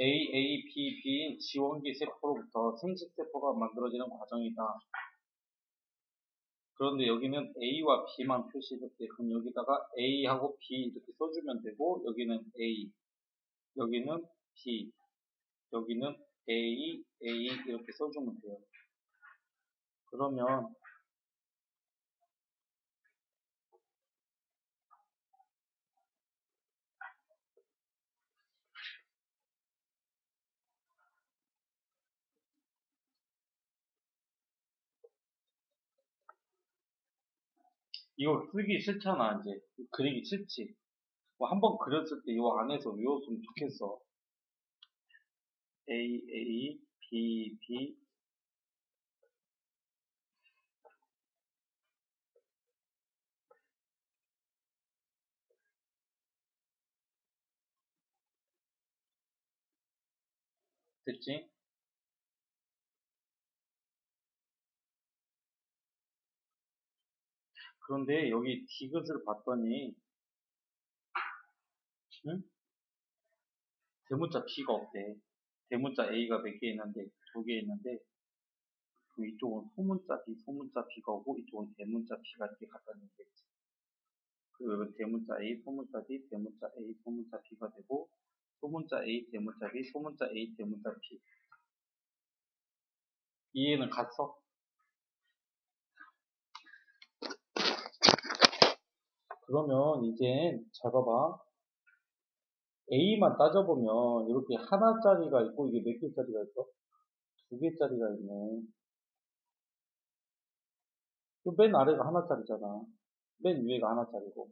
A, A, B, B인 지원기 세포로부터 생식세포가 만들어지는 과정이다. 그런데 여기는 A와 B만 표시됐대. 그럼 여기다가 A하고 B 이렇게 써주면 되고, 여기는 A, 여기는 B, 여기는 A, A 이렇게 써주면 돼요. 그러면 이거 쓰기 싫잖아, 이제. 그리기 싫지. 뭐 한 번 그렸을 때이 안에서 외웠으면 좋겠어. A, A, B, B. 됐지? 그런데 여기 디귿을 봤더니 응? 대문자 B가 없대. 대문자 A가 몇 개 있는데 두 개 있는데 그 이쪽은 소문자 B, 소문자 B가 오고 이쪽은 대문자 B가 이렇게 갖다 놓겠지. 그리고 여기 대문자 A, 소문자 B, 대문자 A, 소문자 B가 되고 소문자 A, 대문자 B, 소문자 A, 대문자 B. 이해는 갔어? 그러면 이제 잘 봐봐. A만 따져보면 이렇게 하나짜리가 있고 이게 몇 개짜리가 있어? 두 개짜리가 있네. 그맨 아래가 하나짜리잖아. 맨 위에가 하나짜리고.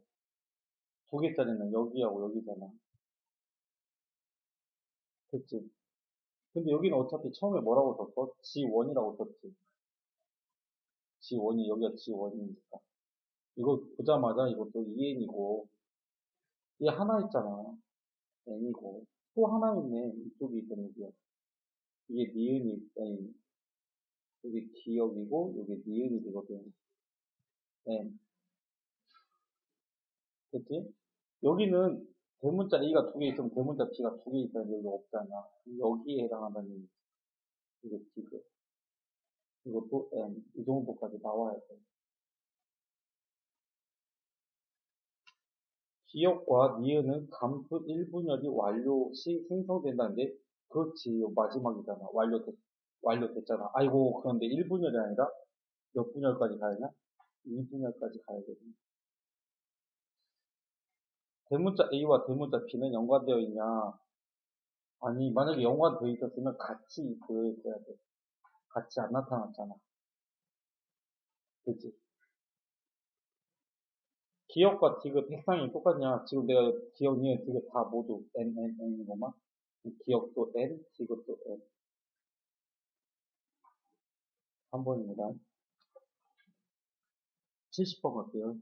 두 개짜리는 여기하고 여기잖아. 됐지? 근데 여기는 어차피 처음에 뭐라고 썼어? G1이라고 썼지. G1이 여기가 G1이니까. 이거 보자마자 이것도 2N이고 얘 하나 있잖아. N이고 또 하나 있네. 이쪽이 있던 얘기야. 이게 니은이 N. 여기 기억이고 여기 니은이 되거든. N. 됐지? 여기는 대문자 A가 두 개 있으면 대문자 B가 두 개 있어야 여기 없잖아. 여기에 해당한다는 얘기지. 이게 지금. 이것도 N. 이 정도까지 나와야 돼. 기억과 니은은 감수 1분열이 완료 시 생성된다는데 그렇지. 마지막이잖아. 완료됐, 완료됐잖아. 아이고 그런데 1분열이 아니라 몇 분열까지 가야냐? 2분열까지 가야 되겠네. 대문자 A와 대문자 B는 연관되어 있냐? 아니 만약에 연관되어 있었으면 같이 보여 있어야 돼 같이 안 나타났잖아. 그치 기억과 디귿 색상이 똑같냐? 지금 내가 기억, 니은, 디귿 다 모두 n, n, n인 것만. 기억도 n, 디귿도 n. 3번입니다. 70번 갈게요.